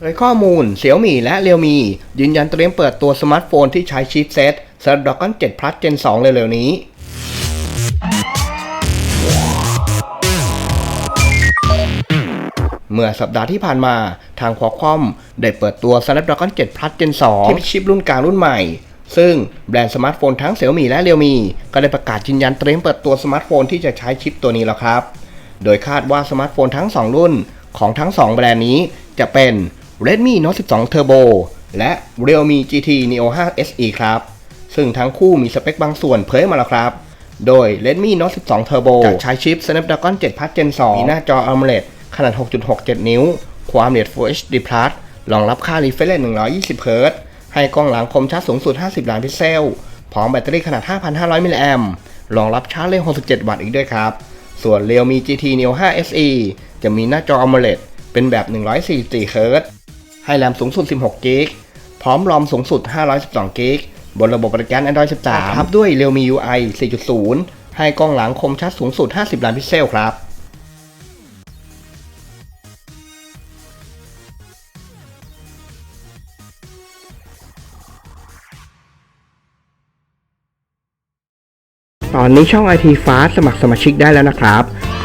โดยข้อมูล Xiaomi และ Realme ยืนยันเตรียมเปิดตัวสมาร์ทโฟนที่ใช้ชิปเซต Snapdragon 7 Plus Gen 2 เร็วๆนี้ เมื่อสัปดาห์ที่ผ่านมาทาง Qualcomm ได้เปิดตัว Snapdragon 7 Plus Gen 2 ที่เป็นชิปรุ่นกลางรุ่นใหม่ ซึ่งแบรนด์สมาร์ทโฟนทั้ง Xiaomi และ Realme ก็ได้ประกาศยืนยันเตรียมเปิดตัวสมาร์ทโฟนที่จะใช้ชิปตัวนี้แล้วครับ โดยคาดว่าสมาร์ทโฟนทั้ง 2 รุ่นของทั้ง 2 แบรนด์นี้จะเป็น Redmi Note 12 Turbo และ Realme GT Neo 5 SE ครับ ซึ่งทั้งคู่มีสเปคบางส่วนเผยมาแล้วครับ โดย Redmi Note 12 Turbo จะใช้ชิป Snapdragon 7 Plus Gen 2 มีหน้าจอ AMOLED ขนาด 6.67 นิ้ว ความละเอียด Full HD Plus รองรับค่า refresh rate 120 Hz ให้กล้องหลังคมชัดสูงสุด 50 ล้านพิกเซล พร้อมแบตเตอรี่ขนาด 5,500 มิลลิแอมรองรับชาร์จเร็ว67 วัตต์อีกด้วยครับ ส่วน Realme GT Neo 5 SE จะมีหน้าจอ AMOLED เป็นแบบ 144 Hz ให้แรมสูงสุด 16 g b พร้อมรอมสูงสุด 512 g b บนระบบปฏิการ Android 13ทับด้วย Realme UI 4.0 ให้กล้องหลังคมชัดสูงสุด 50 ล้านพิกเซลครับตอนนี้ช่อง IT Fast สมัครสมาชิกได้แล้วนะครับ